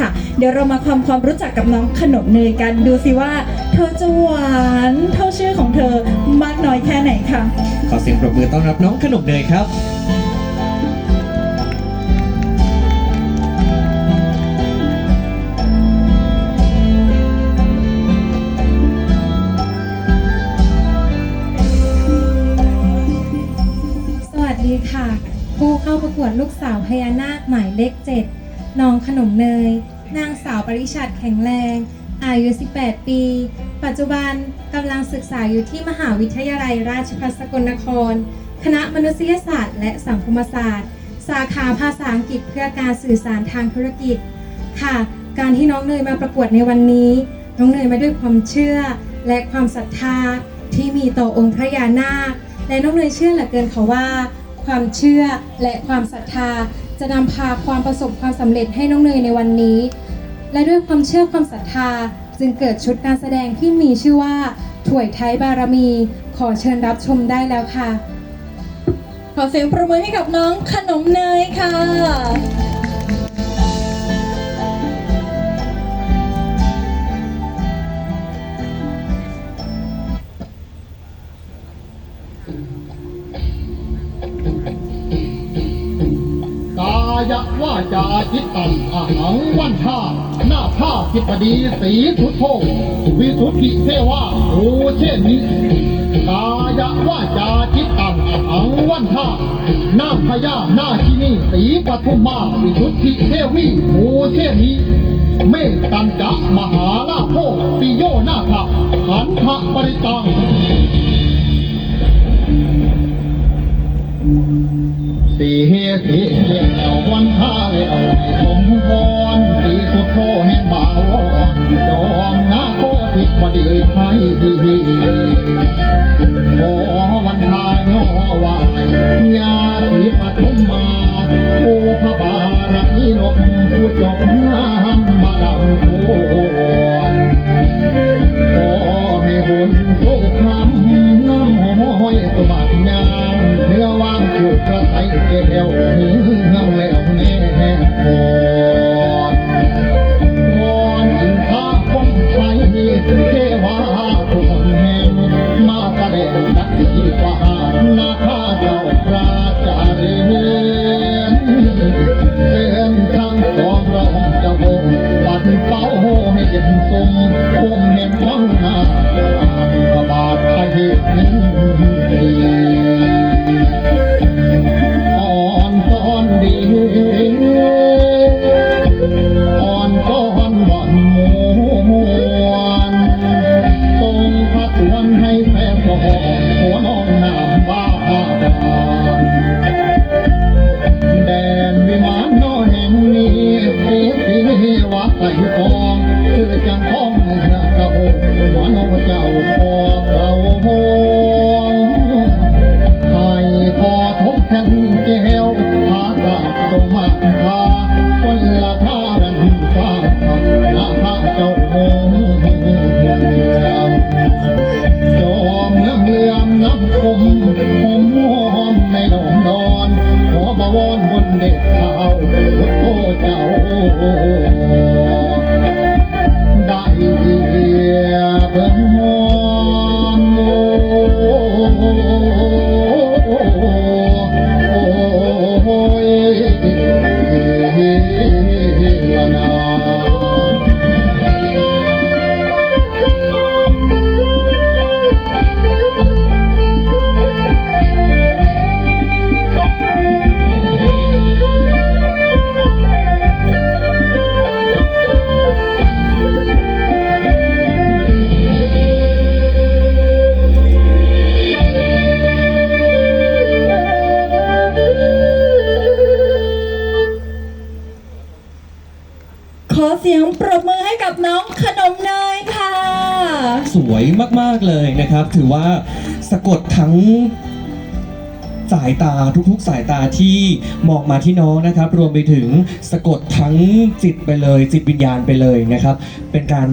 ค่ะเดี๋ยวเรามาความความรู้จักกับน้องขนมเนยกันดูสิว่า เธอจะหวานเท่าชื่อของเธอมากน้อยแค่ไหนค่ะ ขอเสียงปรบมือต้อนรับน้องขนมเนยครับ สวัสดีค่ะ ผู้เข้าประกวดลูกสาวพญานาคหมายเลขเจ็ด น้องขนมเนย นางสาวปริชัดแข็งแรง อายุ 18 ปี ปัจจุบันกำลังศึกษาอยู่ที่มหาวิทยาลัยราชภัฏสกลนคร คณะมนุษยศาสตร์และสังคมศาสตร์ สาขาภาษาอังกฤษเพื่อการสื่อสารทางธุรกิจ ค่ะ การที่น้องเนยมาประกวดในวันนี้ น้องเนยมาด้วยความเชื่อและความศรัทธาที่มีต่อองค์พระยานาคและน้องเนยเชื่อเหลือเกินค่ะว่า ความเชื่อและความศรัทธา จะนำพาความประสบความสำเร็จให้น้องเนยในวันนี้ และด้วยความเชื่อความศรัทธา จึงเกิดชุดการแสดงที่มีชื่อว่าถวยไทยบารมี ขอเชิญรับชมได้แล้วค่ะ ขอเสียงประมือให้กับน้องขนมเนยค่ะ ยะว่าจาจิตตังอาหังวันชาหน้าผ้ากิปดีสีสุทโธวิสุทธิเทวาโอเชนนี้กายะว่าจาจิตตังอาหังวันชาหน้าพญาหน้าที่นี่สีปทุมมาวิสุทธิเทวีโอเชนนี้เมตตัญจะมหาลาโภปิโยนาคขันธปริตัง สีเฮสีเลี้ยววันท่าเลี้ยวสมพรสีสุดโทแห่งบ่าวจอมนาโคติบดีไทยดีขอวันทายนวายาติปฐุมมาโอพระบารมีลมผู้จบงามมางจุก ลื่อมคมผมหอมในนองนอน ขอบวรบนเด็กขาวพุทโธเจ้า ขอเสียงปรบมือให้กับน้องขนมเนยค่ะ สวยมากๆเลยนะครับ ถือว่าสะกดทั้งสายตาทุกๆ สายตาที่มองมาที่น้องนะครับ รวมไปถึงสะกดทั้งจิตไปเลย จิตวิญญาณไปเลยนะครับ เป็นการ